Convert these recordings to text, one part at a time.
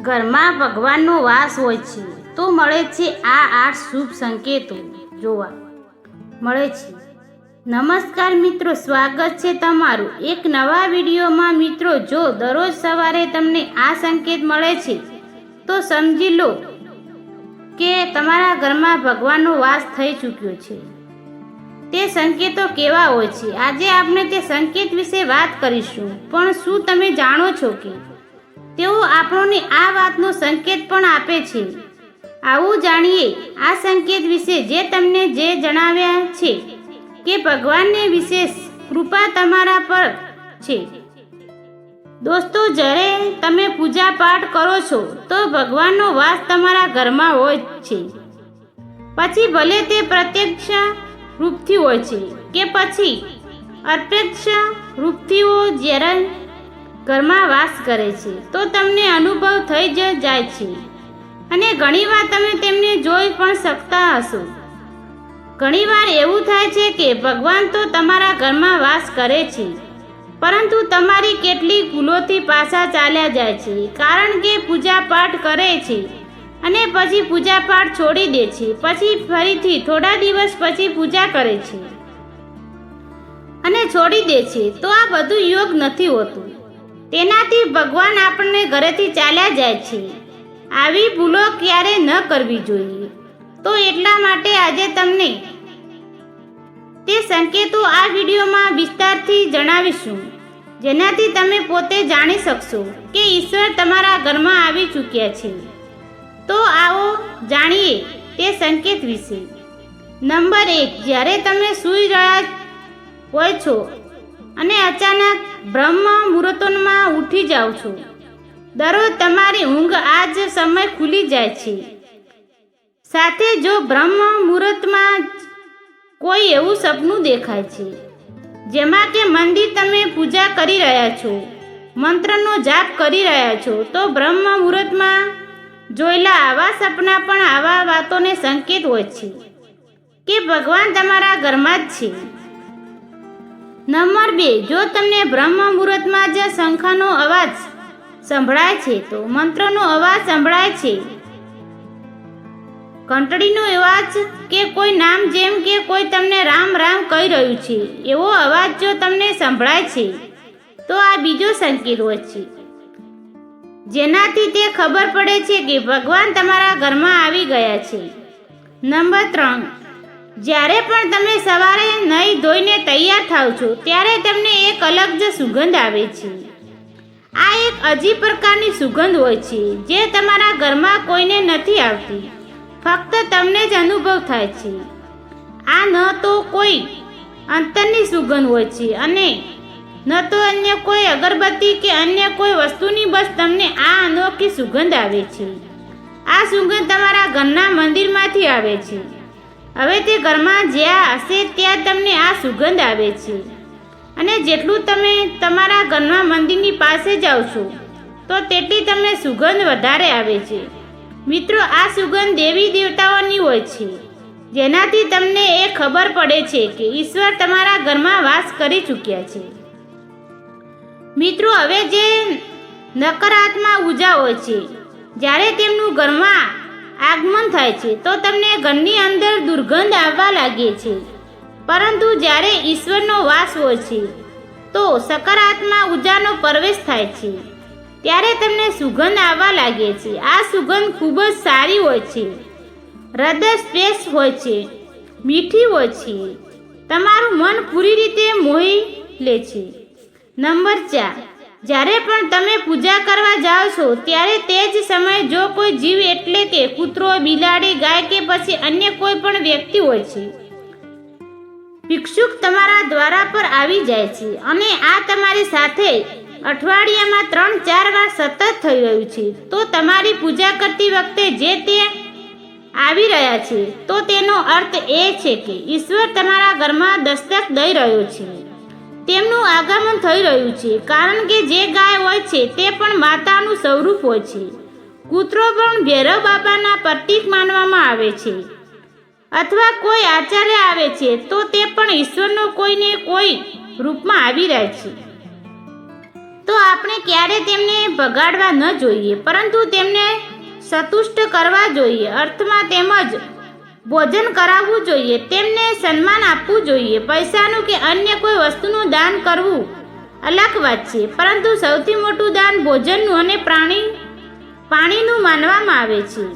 ઘરમાં ભગવાનનો વાસ હોય છે, તો મળે છે આ આઠ શુભ સંકેતો જોવા. મળે છે. નમસ્કાર મિત્રો, સ્વાગત છે તમારું એક નવા વિડીયોમાં. મિત્રો, જો દરરોજ સવારે તમને આ સંકેત મળે છે, તો સમજી લો કે તમારા ઘરમાં ભગવાનનો વાસ થઈ ચૂક્યો છે. તે સંકેતો કેવા હોય છે? આજે આપણે તે સંકેત વિશે વાત કરીશું. પણ શું તમે જાણો છો કે તેઓ આપણને આ વાતનો સંકેત પણ આપે છે? આવું જાણીએ. આ સંકેત વિશે જે તમને જે જણાવ્યા છે કે ભગવાનને વિશેષ કૃપા તમારા પર છે. દોસ્તો, જ્યારે તમે પૂજા પાઠ કરો છો, તો ભગવાનનો વાસ તમારા ઘરમાં હોય છે. પછી ભલે તે પ્રત્યક્ષ રૂપથી હોય છે કે પછી અપ્રત્યક્ષ રૂપથીઓ જ્યારે ઘરમાં વાસ કરે છે, તો તમને અનુભવ થઈ જ જાય છે. અને ઘણીવાર તમે તેમને જોઈ પણ શકતા હશો. ઘણીવાર એવું થાય છે કે ભગવાન તો તમારા ઘરમાં વાસ કરે છે, પરંતુ તમારી કેટલીક ભૂલોથી પાછા ચાલ્યા જાય છે, કારણ કે પૂજા પાઠ કરે છે. અને પછી પૂજા પાઠ છોડી દે છે. પછી ફરીથી થોડા દિવસ પછી પૂજા કરે છે. અને છોડી દે છે. તો આ બધું યોગ નથી હોતું. તેનાથી ભગવાન આપણને ઘરેથી ચાલ્યા જાય છે. આવી ભૂલો ક્યારે ન કરવી જોઈએ. તો એટલા માટે આજે તમને તે સંકેતો આ વિડીયોમાં વિસ્તારથી જણાવીશું. જેનાથી તમે પોતે જાણી શકશો કે ઈશ્વર તમારા ઘરમાં આવી ચૂક્યા છે. તો આવો જાણીએ તે સંકેત વિશે. નંબર એક, જ્યારે તમે સૂઈ રહ્યા હોય છો અને અચાનક બ્રહ્મ મુહૂર્તોમાં ઉઠી જાઓ છો, દરરોજ તમારી ઊંઘ આ જ સમય ખુલી જાય છે. સાથે જો બ્રહ્મ મુહૂર્તમાં કોઈ એવું સપનું દેખાય છે, જેમાં કે મંદિર તમે પૂજા કરી રહ્યા છો, મંત્રનો જાપ કરી રહ્યા છો, તો બ્રહ્મ મુહૂર્તમાં જોયેલા આવા સપના પણ આવા વાતોને સંકેત હોય છે કે ભગવાન તમારા ઘરમાં જ છે. નંબર બે, જો તમને બ્રહ્મ મુહૂર્તમાં જ શંખાનો અવાજ સંભળાય છે, તો મંત્રનો અવાજ સંભળાય છે. ઘંટડીનો અવાજ કે કોઈ નામ જેમ કે કોઈ તમને રામ રામ કહી રહ્યું છે, એવો અવાજ જો તમને સંભળાય છે, તો આ બીજો સંકેત હોય છે. જેનાથી તે ખબર પડે છે કે ભગવાન તમારા ઘરમાં આવી ગયા છે. નંબર ત્રણ. જ્યારે પણ તમે સવારે નહીં ધોઈને તૈયાર થાવ છો, ત્યારે તમને એક અલગ જ સુગંધ આવે છે. આ એક અજીબ પ્રકારની સુગંધ હોય છે, જે તમારા ઘરમાં કોઈને નથી આવતી. ફક્ત તમને જ અનુભવ થાય છે. આ ન તો કોઈ અંતરની સુગંધ હોય છે અને ન તો અન્ય કોઈ અગરબત્તી કે અન્ય કોઈ વસ્તુની બસ તમને આ અનોખી સુગંધ આવે છે. આ સુગંધ તમારા ઘરના મંદિરમાંથી આવે છે. હવે તે ઘરમાં જ્યાં હશે ત્યાં તમને આ સુગંધ આવે છે. અને જેટલું તમે તમારા ઘરના મંદિરની પાસે જાઓ છો, તો તેટલી તમને સુગંધ વધારે આવે છે. મિત્રો, આ સુગંધ દેવી દેવતાઓની હોય છે. જેનાથી તમને એ ખબર પડે છે કે ઈશ્વર તમારા ઘરમાં વાસ કરી ચૂક્યા છે. મિત્રો, હવે જે નકારાત્મક ઊર્જા હોય છે, જ્યારે તેમનું ઘરમાં આગમન થાય છે, તો તમને ઘરની અંદર દુર્ગંધ આવવા લાગે છે. પરંતુ જ્યારે ઈશ્વરનો વાસ હોય છે, તો સકારાત્મક ઉર્જાનો પ્રવેશ થાય છે. ત્યારે તમને સુગંધ આવવા લાગે છે. આ સુગંધ ખૂબ જ સારી હોય છે. હૃદય સ્પેસ હોય છે. મીઠી હોય છે. તમારું મન પૂરી રીતે મોહી લે છે. નંબર ચાર. જ્યારે પણ તમે પૂજા કરવા જાઓ છો, ત્યારે તે જ સમયે જો કોઈ જીવ એટલે કે કૂતરો, બિલાડી, ગાય કે પછી અન્ય કોઈ પણ વ્યક્તિ હોય છે, ભિક્ષુક તમારા દ્વારા પર આવી જાય છે અને આ તમારી સાથે અઠવાડિયામાં ત્રણ, ચાર વાર સતત થઈ રહ્યું છે, તો તમારી પૂજા કરતી વખતે જે તે આવી રહ્યા છે, તો તેનો અર્થ એ છે કે ઈશ્વર તમારા ઘરમાં દસ્તક દઈ રહ્યો છે. તેમનું આગમન થઈ રહ્યું છે, કારણ કે જે ગાય હોય છે તે પણ માતાનું સ્વરૂપ હોય છે. કૂતરો પણ ભૈરવ બાબાના પ્રતીક માનવામાં આવે છે. અથવા કોઈ આચાર્ય આવે છે, તો તે પણ ઈશ્વરનો કોઈને કોઈ રૂપમાં આવી રહે છે. તો આપણે ક્યારે તેમને ભગાડવા ન જોઈએ, પરંતુ તેમને સંતુષ્ટ કરવા જોઈએ. અર્થમાં તેમજ ભોજન કરાવવું જોઈએ, તેમને સન્માન આપવું જોઈએ, પૈસાનું કે અન્ય કોઈ વસ્તુનું દાન કરવું અલગ વાત છે, પરંતુ સૌથી મોટું દાન ભોજનનું અને પ્રાણી, પાણીનું માનવામાં આવે છે.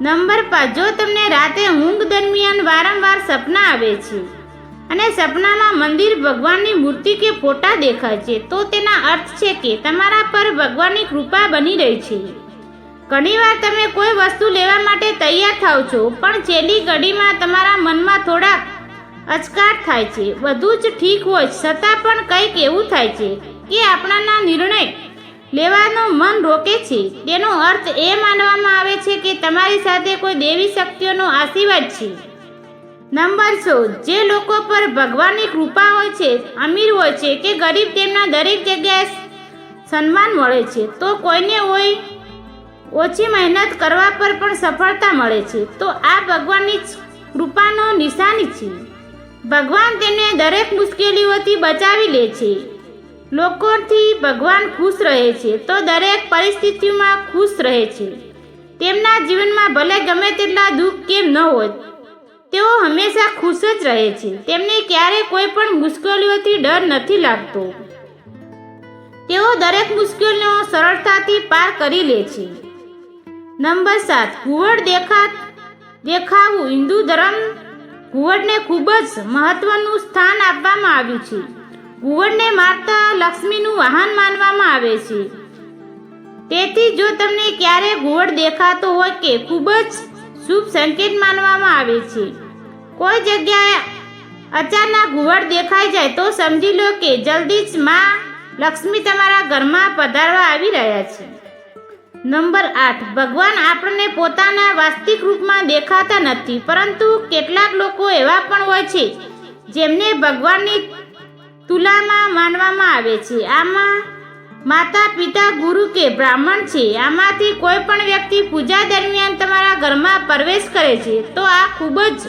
નંબર પાંચ જો તમને રાતે ઊંઘ દરમિયાન વારંવાર સપના આવે છે અને સપનામાં મંદિર ભગવાનની મૂર્તિ કે ફોટા દેખાય છે, તો તેના અર્થ છે કે તમારા પર ભગવાનની કૃપા બની રહી છે. ઘણીવાર તમે કોઈ વસ્તુ લેવા માટે તૈયાર થાવ છો, પણ છેલ્લી ઘડીમાં તમારા મનમાં થોડાક અચકાટ થાય છે. બધું જ ઠીક હોય, છતાં પણ કંઈક એવું થાય છે કે આપણાના નિર્ણય લેવાનો મન રોકે છે. તેનો અર્થ એ માનવામાં આવે છે કે તમારી સાથે કોઈ દેવી શક્તિઓનો આશીર્વાદ છે. નંબર ચૌદ જે લોકો પર ભગવાનની કૃપા હોય છે, અમીર હોય છે કે ગરીબ, તેમના દરેક જગ્યાએ સન્માન મળે છે. તો કોઈને હોય ઓછી મહેનત કરવા પર પણ સફળતા મળે છે. તો આ ભગવાનની કૃપાનો નિશાની છે. ભગવાન તેને દરેક મુશ્કેલીઓથી બચાવી લે છે. લોકોથી ભગવાન ખુશ રહે છે. તો દરેક પરિસ્થિતિમાં ખુશ રહે છે. તેમના જીવનમાં ભલે ગમે તેટલા દુઃખ કેમ ન હોય, તેઓ હંમેશા ખુશ જ રહે છે. તેમને ક્યારેય કોઈ પણ મુશ્કેલીઓથી ડર નથી લાગતો. તેઓ દરેક મુશ્કેલીઓ સરળતાથી પાર કરી લે છે. નંબર સાત ઘુવડ દેખા, દેખાવું હિન્દુ ધર્મ ઘુવડને ખૂબ જ મહત્વનું સ્થાન આપવામાં આવ્યું છે. ઘુવડને માતા લક્ષ્મીનું વાહન માનવામાં આવે છે. તેથી જો તમને ક્યારે ઘુવડ દેખાતો હોય કે ખૂબ જ શુભ સંકેત માનવામાં આવે છે. કોઈ જગ્યાએ અચાનક ઘુવડ દેખાઈ જાય તો સમજી લો કે જલ્દી જ માં લક્ષ્મી તમારા ઘરમાં પધારવા આવી રહ્યા છે. નંબર આઠ. ભગવાન આપણને પોતાના વાસ્તવિક રૂપમાં દેખાતા નથી, પરંતુ કેટલાક લોકો એવા પણ હોય છે, જેમને ભગવાનની તુલામાં માનવામાં આવે છે. આમાં માતા પિતા ગુરુ કે બ્રાહ્મણ છે, આમાંથી કોઈ પણ વ્યક્તિ પૂજા દરમિયાન તમારા ઘરમાં પ્રવેશ કરે છે, તો આ ખૂબ જ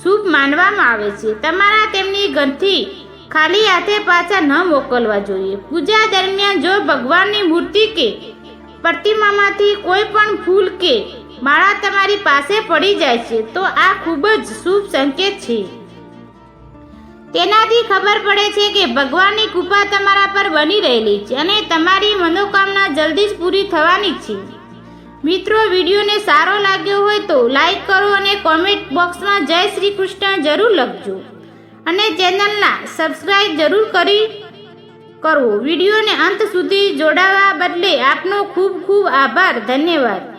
શુભ માનવામાં આવે છે. તમારા તેમની ગંથી ખાલી હાથે પાછા ન મોકલવા જોઈએ. પૂજા દરમિયાન જો ભગવાનની મૂર્તિ કે પ્રતિમામાંથી કોઈ પણ ફૂલ કે માળા તમારી પાસે પડી જાય છે, તો આ ખૂબ જ શુભ સંકેત છે. તેનાથી ખબર પડે છે કે ભગવાનની કૃપા તમારા પર બની રહેલી છે અને તમારી મનોકામના જલ્દી જ પૂરી થવાની છે. મિત્રો, વિડીયોને સારો લાગ્યો હોય તો લાઈક કરો અને કોમેન્ટ બોક્સમાં જય શ્રી કૃષ્ણ જરૂર લખજો. અને ચેનલના સબસ્ક્રાઈબ જરૂર કરી કરવો. વિડીયોને અંત સુધી જોડાવા બદલે આપનો ખૂબ ખૂબ આભાર. ધન્યવાદ.